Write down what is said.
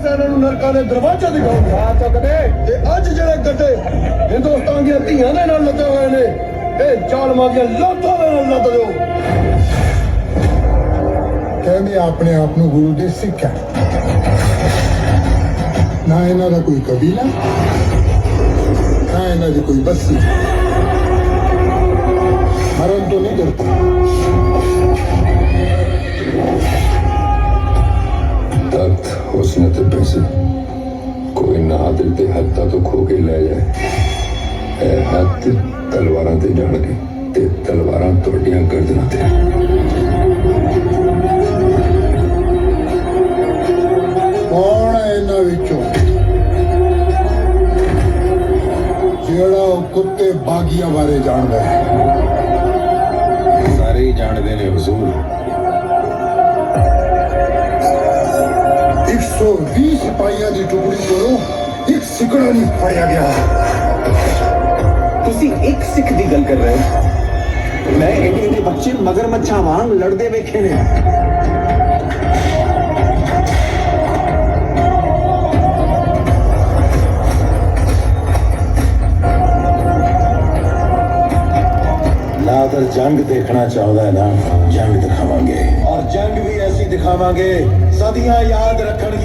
ਅਸੀਂ ਇਹਨਾਂ ਨੂੰ ਨਰਕਾਂ ਦੇ ਦਰਵਾਜ਼ੇ ਦਿਖਾਉਂਗੇ ਆ। ਚੁੱਕਦੇ ਤੇ ਅੱਜ ਜਿਹੜੇ ਗੱਡੇ ਹਿੰਦੁਸਤਾਨ ਦੀਆਂ ਧੀਆਂ ਦੇ ਨਾਲ ਲੱਦੇ ਹੋਏ ਨੇ, ਇਹ ਜ਼ਾਲਮਾਂ ਦੀਆਂ ਲਾਤਾਂ ਦੇ ਨਾਲ ਲੱਦ ਦਿਓ। ਕਹਿੰਦੇ ਆਪਣੇ ਆਪ ਨੂੰ ਗੁਰੂ ਦੇ ਸਿੱਖ ਹੈ। ਨਾ ਇਹਨਾਂ ਦਾ ਕੋਈ ਕਬੀਲਾ, ਨਾ ਇਹਨਾਂ ਦੀ ਕੋਈ ਬਸਤੀ। ਮਰਨ ਤੋਂ ਨਹੀਂ ਡਰਦੇ। ਪੈਸੇ ਕੋਈ ਨਾ ਦਿਲ ਤੇ ਹੱਥਾਂ ਤੋਂ ਖੋ ਕੇ ਲੈ ਜਾਏ। ਇਹ ਹੱਥ ਤਲਵਾਰਾਂ ਤੇ ਜਾਣਗੇ ਤੇ ਤਲਵਾਰਾਂ ਤੁਹਾਡੀਆਂ ਗਰਦਨਾਂ ਤੇ ਕੌਣ ਹੈ ਇਹਨਾਂ ਵਿੱਚੋਂ? ਜਿਹੜਾ ਉਹ ਕੁੱਤੇ ਬਾਗੀਆਂ ਬਾਰੇ ਜਾਣਦਾ ਹੈ। ਸਾਰੇ ਹੀ ਜਾਣਦੇ ਨੇ ਹਜ਼ੂਰ। ਸਿਪਾਹੀਆਂ ਦੀ ਟੁਕੜੀ ਕੋਲੋਂ ਇੱਕ ਸਿਕੜਾ ਨਹੀਂ ਫੜਿਆ ਗਿਆ ਤੁਸੀਂ ਇੱਕ ਸਿੱਖ ਦੀ ਗੱਲ ਕਰ ਰਹੇ ਹੋ ਮੈਂ ਏਡੇ ਏਡੇ ਬੱਚੇ ਮਗਰਮੱਛਾਂ ਵਾਂਗ ਲੜਦੇ ਵੇਖੇ ਨੇ ਨਾ ਅਗਰ ਜੰਗ ਦੇਖਣਾ ਚਾਹੁੰਦਾ ਹੈ ਨਾ ਜੰਗ ਦਿਖਾਵਾਂਗੇ ਔਰ ਜੰਗ ਵੀ ਐਸੀ ਦਿਖਾਵਾਂਗੇ ਸਦੀਆਂ ਯਾਦ ਰੱਖਣ